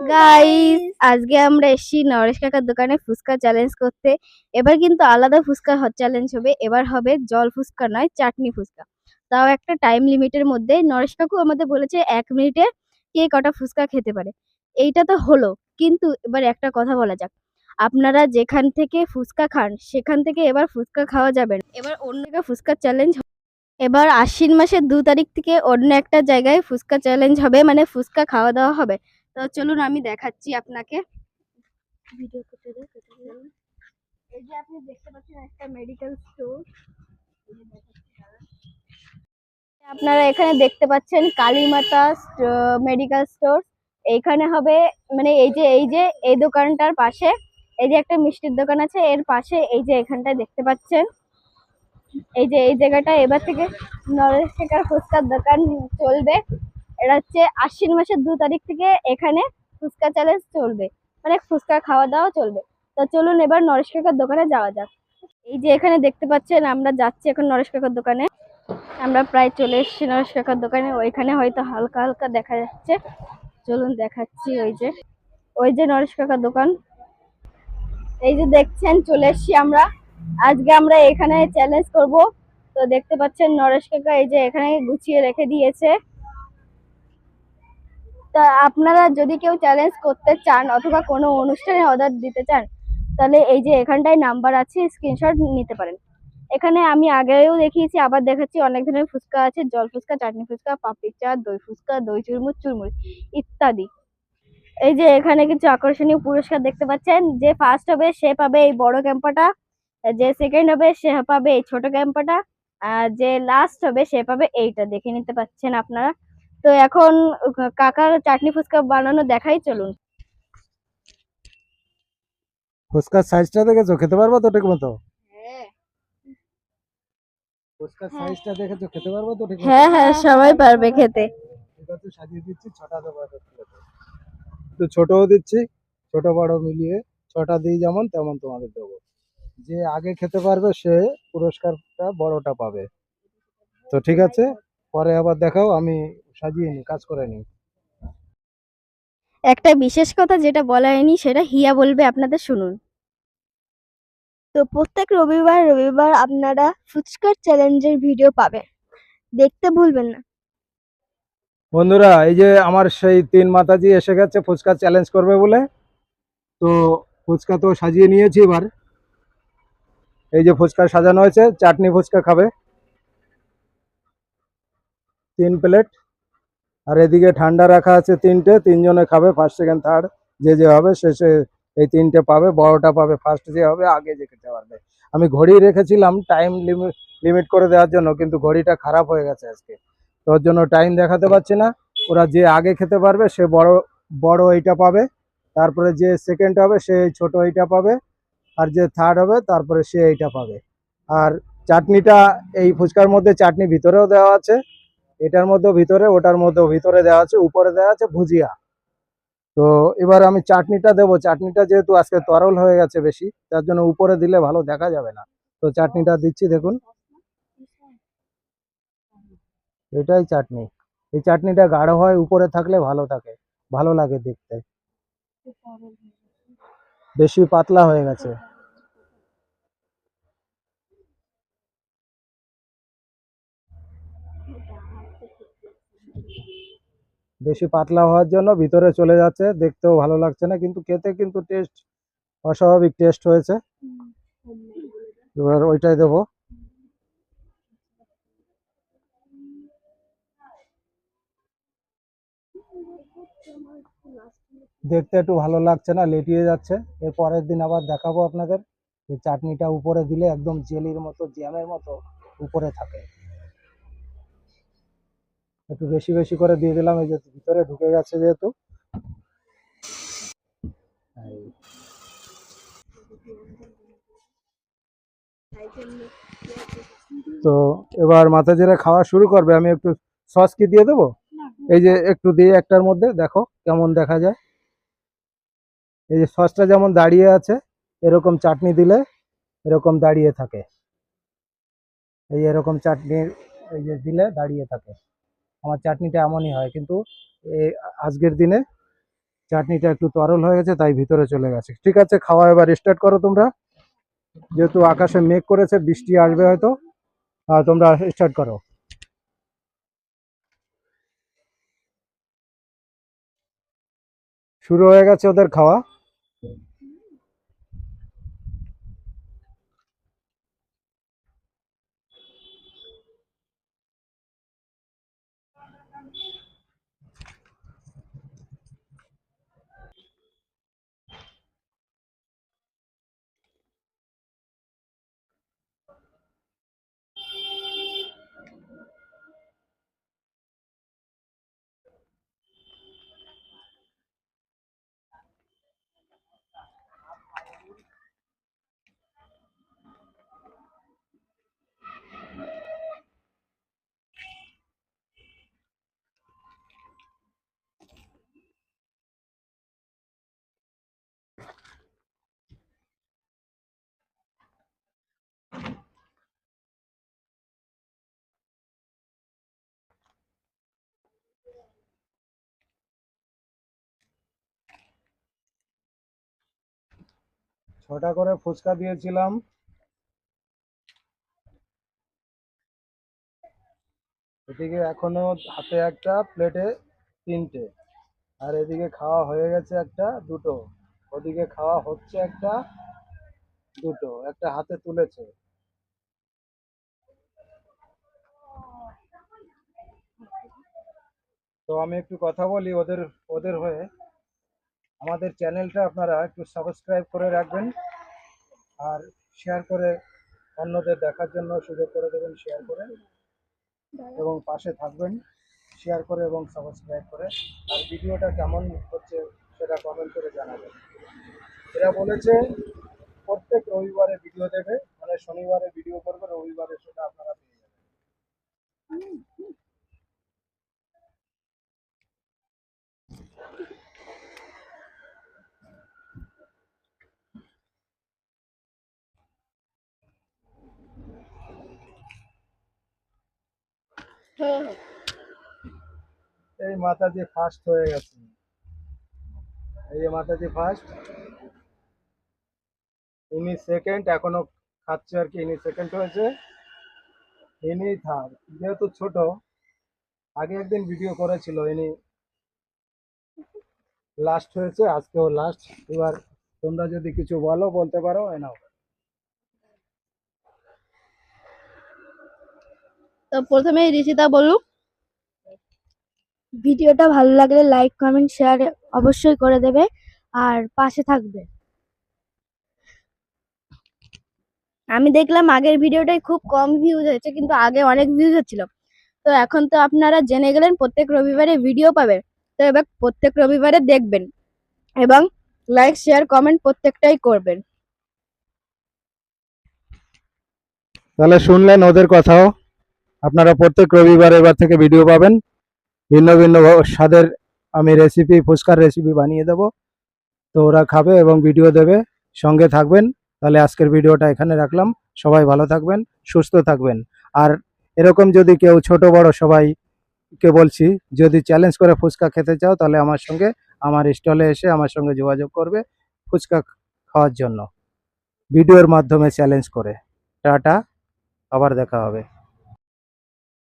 Guys আজকে আমরা এসেছি নরেশ কাকার দোকানে ফুচকা চ্যালেঞ্জ করতে। এবার কিন্তু আলাদা ফুচকা চ্যালেঞ্জ হবে। এবার হবে জল ফুচকা নয়, চাটনি ফুচকা। তাও একটা টাইম লিমিটের মধ্যে নরেশ কাকু আমাদের বলেছে এক মিনিটে কে কটা ফুচকা খেতে পারে। এইটা তো হলো। কিন্তু এবার একটা কথা বলা যাক। আপনারা যেখান থেকে ফুচকা খান, সেখান থেকে এবার ফুচকা খাওয়া যাবে এবার অন্য জায়গায় ফুচকা চ্যালেঞ্জ এবার আশ্বিন মাসের দু তারিখ থেকে অন্য একটা জায়গায় ফুচকা চ্যালেঞ্জ হবে। মানে ফুচকা খাওয়া দাওয়া হবে। তো চলুন আমি দেখাচ্ছি আপনাকে। ভিডিও করতে। এই যে আপনি দেখতে পাচ্ছেন একটা মেডিকেল স্টোর আপনারা এখানে দেখতে পাচ্ছেন কালীমাতা মেডিকেল স্টোর এইখানে হবে মানে এই যে এই যে এই দোকানটার পাশে এই যে একটা মিষ্টির দোকান আছে এর পাশে এই যে এখানটায় দেখতে পাচ্ছেন। এই যে এই জায়গাটা এবার থেকে নরেশ শেখার ফুচকার দোকান চলবে। এটা হচ্ছে আশ্বিন মাসের দু তারিখ থেকে এখানে ফুচকা চ্যালেঞ্জ চলবে। মানে ফুচকা খাওয়া দাওয়া চলবে। তো চলুন এবার নরেশ কাকার দোকানে যাওয়া যাক। এই যে এখানে দেখতে পাচ্ছেন, আমরা যাচ্ছি এখন নরেশ কাকার দোকানে। আমরা প্রায় চলে এসেছি নরেশ কাকার দোকানে। ওইখানে হয়তো হালকা হালকা দেখা যাচ্ছে। চলুন দেখাচ্ছি ওই যে ওই যে নরেশ কাকার দোকান। এই যে দেখছেন, চলে এসেছি আমরা। আজকে আমরা এখানে চ্যালেঞ্জ করব। তো দেখতে পাচ্ছেন নরেশ কাকা এই যে এখানে গুছিয়ে রেখে দিয়েছে। তা আপনারা যদি কেউ চ্যালেঞ্জ করতে চান অথবা কোনো অনুষ্ঠানে অর্ডার দিতে চান, তাহলে এই যে এখানটায় নাম্বার আছে স্ক্রিনশট নিতে পারেন। এখানে আমি আগেও দেখিয়েছি, আবার দেখাচ্ছি, অনেক ধরনের ফুচকা আছে, জল ফুচকা, চাটনি ফুচকা, পাপড়ি চাট, দই ফুচকা, দই চুরমুচ চুরমুর ইত্যাদি। এই যে এখানে কিছু আকর্ষণীয় পুরস্কার দেখতে পাচ্ছেন, যে ফার্স্ট হবে, সে পাবে এই বড় ক্যাম্পাটা যে সেকেন্ড হবে, সে পাবে এই ছোট ক্যাম্পাটা আর যে লাস্ট হবে, সে পাবে এইটা। দেখে নিতে পাচ্ছেন আপনারা। তো এখন কাকার চাটনি ফুচকা বানানো দেখাই চলুন। ফুচকার সাইজটা দেখেছ? খেতে পারব তো ঠিক মতো? ফুচকার হ্যাঁ। সাইজটা দেখেছ? খেতে পারব তো ঠিক হ্যাঁ হ্যাঁ সবাই পারবে খেতে। সাজিয়ে দিচ্ছি ছটা দেবো এক একটু ছোটও দিচ্ছি ছোট বড় মিলিয়ে ছটা দিই যেমন তেমন তোমাদের দেবো। যে আগে খেতে পারবে সে পুরস্কারটা বড়টা পাবে। তো ঠিক আছে পরে আবার দেখাও আমি সাজিয়ে কাজ করে নিই একটা বিশেষ কথা যেটা বলা হয়নি সেটা হিয়া বলবে আপনাদের শুনুন। তো প্রত্যেক রবিবার রবিবার আপনারা ফুচকার চ্যালেঞ্জের ভিডিও পাবেন। দেখতে ভুলবেন না। বন্ধুরা এই যে আমার সেই তিন মাতাজি এসে গেছে ফুচকা চ্যালেঞ্জ করবে বলে। তো ফুচকা তো সাজিয়ে নিয়েছি এবার। এই যে ফুচকা সাজানো হয়েছে চাটনি ফুচকা খাবে। তিন প্লেট। আর এদিকে ঠান্ডা রাখা আছে তিনটে, তিনজনে খাবে ফার্স্ট সেকেন্ড থার্ড যে যে হবে শেষে এই তিনটে পাবে, বড়টা পাবে ফার্স্ট যে হবে, আগে যে খেতে পারবে। আমি ঘড়ি রেখেছিলাম টাইম লিমিট লিমিট করে দেওয়ার জন্য, কিন্তু ঘড়িটা খারাপ হয়ে গেছে আজকে। তোর জন্য টাইম দেখাতে পারছি না। ওরা যে আগে খেতে পারবে, সে বড় বড় এইটা পাবে, তারপরে যে সেকেন্ড হবে, সে ছোট এইটা পাবে, আর যে থার্ড হবে, তারপরে সে এইটা পাবে। আর চাটনিটা, এই ফুচকার মধ্যে চাটনি ভিতরেও দেওয়া আছে। এটার মধ্যেও ভিতরে, ওটার মধ্যেও ভিতরে দেওয়া আছে, উপরে দেওয়া আছে, ভুজিয়া। তো এবার আমি চাটনিটা দেবো। চাটনিটা যেহেতু আজকে তরল হয়ে গেছে বেশি, তার জন্য উপরে দিলে ভালো দেখা যাবে না। তো চাটনিটা দিচ্ছি, দেখুন। এটাই চাটনি। এই চাটনিটা গাঢ় হয়, উপরে থাকলে ভালো থাকে, ভালো লাগে দেখতে। বেশি পাতলা হয়ে গেছে। বেশি পাতলা হওয়ার জন্য ভিতরে চলে যাচ্ছে, দেখতেও ভালো লাগছে না, কিন্তু খেতে কিন্তু টেস্ট অস্বাভাবিক টেস্ট হয়েছে। এবার ওইটাই দেবো। দেখতে একটু ভালো লাগছে না, লেটিয়ে যাচ্ছে। এর পরের দিন আবার দেখাবো আপনাদের। চাটনিটা উপরে দিলে একদম জেলির মতো, জ্যামের মতো উপরে থাকে। একটু বেশি বেশি করে দিয়ে দিলাম এই যে ভিতরে ঢুকে গেছে যেহেতু। তো এবার মাথা জেরে খাওয়া শুরু করবে আমি একটু সস কি দিয়ে দেবো? এই যে একটু দিয়ে একটার মধ্যে দেখো কেমন দেখা যায়। এই যে সসটা যেমন দাঁড়িয়ে আছে এরকম চাটনি দিলে এরকম দাঁড়িয়ে থাকে। এই এরকম চাটনি এই যে দিলে দাঁড়িয়ে থাকে। আমার চাটনিটা এমনই হয়। কিন্তু আজকের দিনে চাটনিটা একটু তরল হয়ে গেছে, তাই ভিতরে চলে গেছে। ঠিক আছে, খাওয়া এবার স্টার্ট করো তোমরা। যেহেতু আকাশে মেঘ করেছে, বৃষ্টি আসবে হয়তো। আর তোমরা স্টার্ট করো। শুরু হয়ে গেছে ওদের খাওয়া। ছটা করে ফুচকা দিয়েছিলাম। এদিকে এখনও হাতে একটা প্লেটে তিনটে। আর এদিকে খাওয়া হয়ে গেছে একটা, দুটো। ওদিকে খাওয়া হচ্ছে একটা, দুটো। একটা হাতে তুলেছে। তো আমি একটু কথা বলি ওদের ওদের হয়ে। আমাদের চ্যানেলটা আপনারা একটু সাবস্ক্রাইব করে রাখবেন আর শেয়ার করে অন্যদের দেখার জন্য সুযোগ করে দেবেন শেয়ার করে। এবং পাশে থাকবেন শেয়ার করে এবং সাবস্ক্রাইব করে। আর ভিডিওটা কেমন হচ্ছে সেটা কমেন্ট করে জানাবেন। এরা বলেছে, প্রত্যেক রবিবারে ভিডিও দেবে মানে শনিবারে ভিডিও করবে, রবিবারে সেটা আপনারা পেয়ে যাবেন। এই মাতাজি ফার্স্ট হয়ে গেছে। এই যে মাতাজি ফার্স্ট ইনি সেকেন্ড এখনও খাচ্ছে আর কি, ইনি সেকেন্ড হয়েছে। ইনি থার্ড যেহেতু ছোট, আগে একদিন ভিডিও করেছিল, ইনি লাস্ট হয়েছে, আজকেও লাস্ট এবার তোমরা যদি কিছু বলো, বলতে পারো এনাও তো প্রথমে ঋষিতা বলুক। ভিডিওটা ভালো লাগলে লাইক, কমেন্ট, শেয়ার অবশ্যই করে দেবে আর পাশে থাকবে। আমি দেখলাম আগের ভিডিওটাই খুব কম ভিউজ হয়েছে, কিন্তু আগে অনেক ভিউজ হচ্ছিল। তো এখন তো আপনারা জেনে গেলেন, প্রত্যেক রবিবারে ভিডিও পাবেন। তো এবার প্রত্যেক রবিবারে দেখবেন এবং লাইক শেয়ার কমেন্ট প্রত্যেকটাই করবেন। তাহলে শুনলেন ওদের কথাও। আপনারা প্রত্যেক রবিবার এবার থেকে ভিডিও পাবেন। ভিন্ন ভিন্ন স্বাদের আমি রেসিপি ফুচকার রেসিপি বানিয়ে দেব। তো ওরা খাবে এবং ভিডিও দেবে, সঙ্গে থাকবেন। তাহলে আজকের ভিডিওটা এখানে রাখলাম। সবাই ভালো থাকবেন, সুস্থ থাকবেন। আর এরকম যদি কেউ ছোট, বড় সবাইকে বলছি, যদি চ্যালেঞ্জ করে ফুচকা খেতে চাও, তাহলে আমার সঙ্গে, আমার স্টলে এসে আমার সঙ্গে যোগাযোগ করবে ফুচকা খাওয়ার জন্য। ভিডিওর মাধ্যমে চ্যালেঞ্জ করে। টাটা, আবার দেখা হবে।